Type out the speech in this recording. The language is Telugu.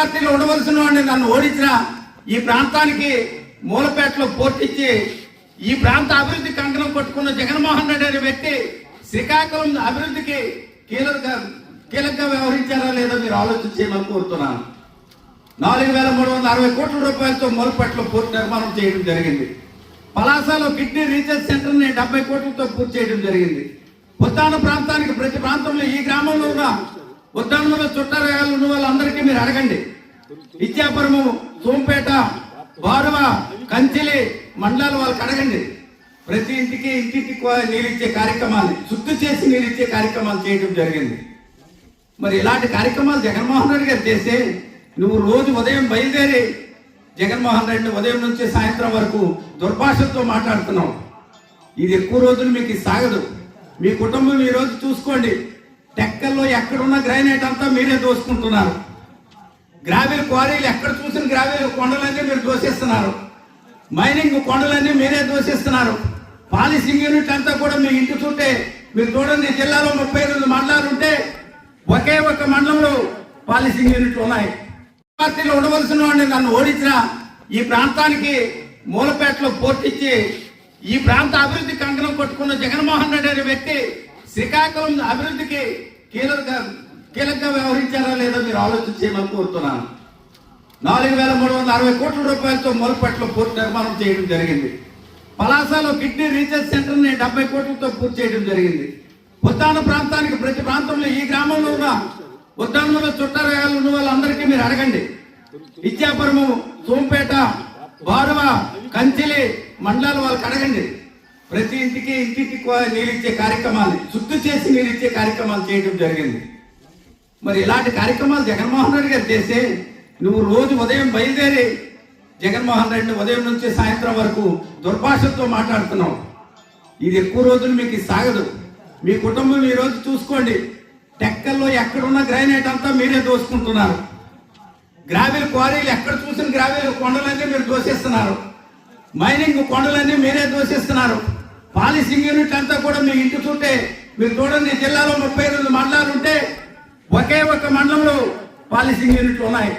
పార్టీలో ఉండవలసిన వాడిని నన్ను ఓడించిన ఈ ప్రాంతానికి మూలపేటలో పోర్టిచ్చి ఈ ప్రాంత అభివృద్ధి కంకణం కొట్టుకున్న జగన్మోహన్ రెడ్డి అనే వ్యక్తి శ్రీకాకుళం అభివృద్ధికి కీలక కీలకంగా వ్యవహరించారా లేదో మీరు ఆలోచన చేయమని కోరుతున్నాను. నాలుగు వేల మూడు వందల అరవై కోట్ల రూపాయలతో మూలపేటలో పూర్తి నిర్మాణం చేయడం జరిగింది. పలాసలో కిడ్నీ రీసెర్చ్ సెంటర్ని డెబ్బై కోట్లతో పూర్తి చేయడం జరిగింది. ఉత్తాన ప్రాంతానికి ప్రతి ప్రాంతంలో ఈ గ్రామంలో ఉన్న ఉద్దానంలో చుట్టాలు ఉన్న వాళ్ళందరికీ మీరు అడగండి. ఇచ్చాపురము సోంపేట వారువ కంచిలి మండలాలు వాళ్ళకి అడగండి. ప్రతి ఇంటికి ఇంటికి నీళ్ళిచ్చే కార్యక్రమాలు శుద్ధి చేసి నీళ్ళిచ్చే కార్యక్రమాలు చేయడం జరిగింది. మరి ఇలాంటి కార్యక్రమాలు జగన్మోహన్ రెడ్డి గారు చేస్తే నువ్వు రోజు ఉదయం బయలుదేరి జగన్మోహన్ రెడ్డి ఉదయం నుంచి సాయంత్రం వరకు దుర్భాషతో మాట్లాడుతున్నావు. ఇది ఎక్కువ రోజులు మీకు సాగదు. మీ కుటుంబం ఈరోజు చూసుకోండి. టెక్కల్లో ఎక్కడున్న గ్రానైట్ అంతా మీరే దోసుకుంటున్నారు. గ్రావెల్ క్వారీలు ఎక్కడ చూసిన గ్రావెల్ కొండలన్నీ మీరు దోషిస్తున్నారు మైనింగ్ కొండలన్నీ మీరే దోషిస్తున్నారు పాలిసింగ్ యూనిట్ అంతా కూడా మీ ఇంటి చూంటే మీరు చూడండి జిల్లాలో ముప్పై ఎనిమిది మండలాలు ఉంటే ఒకే ఒక మండలంలో పాలిసింగ్ యూనిట్లు ఉన్నాయి. పార్టీలో ఉండవలసిన వాడిని నన్ను ఓడించిన ఈ ప్రాంతానికి మూలపేటలో పోర్టిచ్చి ఈ ప్రాంత అభివృద్ధి కంకణం కొట్టుకున్న జగన్మోహన్ రెడ్డి అనే వ్యక్తి శ్రీకాకుళం అభివృద్ధికి కీలక కీలకంగా వ్యవహరించారా లేదో మీరు ఆలోచన చేయమని కోరుతున్నాను. నాలుగు వేల మూడు వందల అరవై కోట్ల రూపాయలతో మూలపేటలో పూర్తి నిర్మాణం చేయడం జరిగింది. పలాసలో కిడ్నీ రీసెర్చ్ సెంటర్ని డెబ్బై కోట్లతో పూర్తి చేయడం జరిగింది. ఉద్దాన ప్రాంతానికి ప్రతి ప్రాంతంలో ఈ గ్రామంలో ఉన్న ఉద్దానంలో చుట్టారాలు ఉన్న వాళ్ళందరికీ మీరు అడగండి. విద్యాపురము సోంపేట బారువ కంచిలి మండలాలు వాళ్ళకి అడగండి. ప్రతి ఇంటికి ఇంటికి నీళ్ళిచ్చే కార్యక్రమాలు శుద్ధి చేసి నీళ్ళిచ్చే కార్యక్రమాలు చేయడం జరిగింది. మరి ఇలాంటి కార్యక్రమాలు జగన్మోహన్ రెడ్డి గారు చేస్తే నువ్వు రోజు ఉదయం బయలుదేరి జగన్మోహన్ రెడ్డి ఉదయం నుంచి సాయంత్రం వరకు దుర్భాషతో మాట్లాడుతున్నావు. ఇది ఎక్కువ రోజులు మీకు సాగదు. మీ కుటుంబం ఈ రోజు చూసుకోండి. టెక్కల్లో ఎక్కడున్న గ్రైనేట్ అంతా మీరే దోసుకుంటున్నారు. గ్రావెల్ క్వారీలు ఎక్కడ చూసిన గ్రావెల్ కొండలన్నీ మీరు దోసేస్తున్నారు. మైనింగ్ కొండలన్నీ మీరే దోషిస్తున్నారు పాలిసింగ్ యూనిట్ అంతా కూడా మీ ఇంటి చూస్తే మీరు చూడండి జిల్లాలో ముప్పై ఎనిమిది మండలాలు ఉంటే ఒకే ఒక మండలంలో పాలిసింగ్ యూనిట్లు ఉన్నాయి.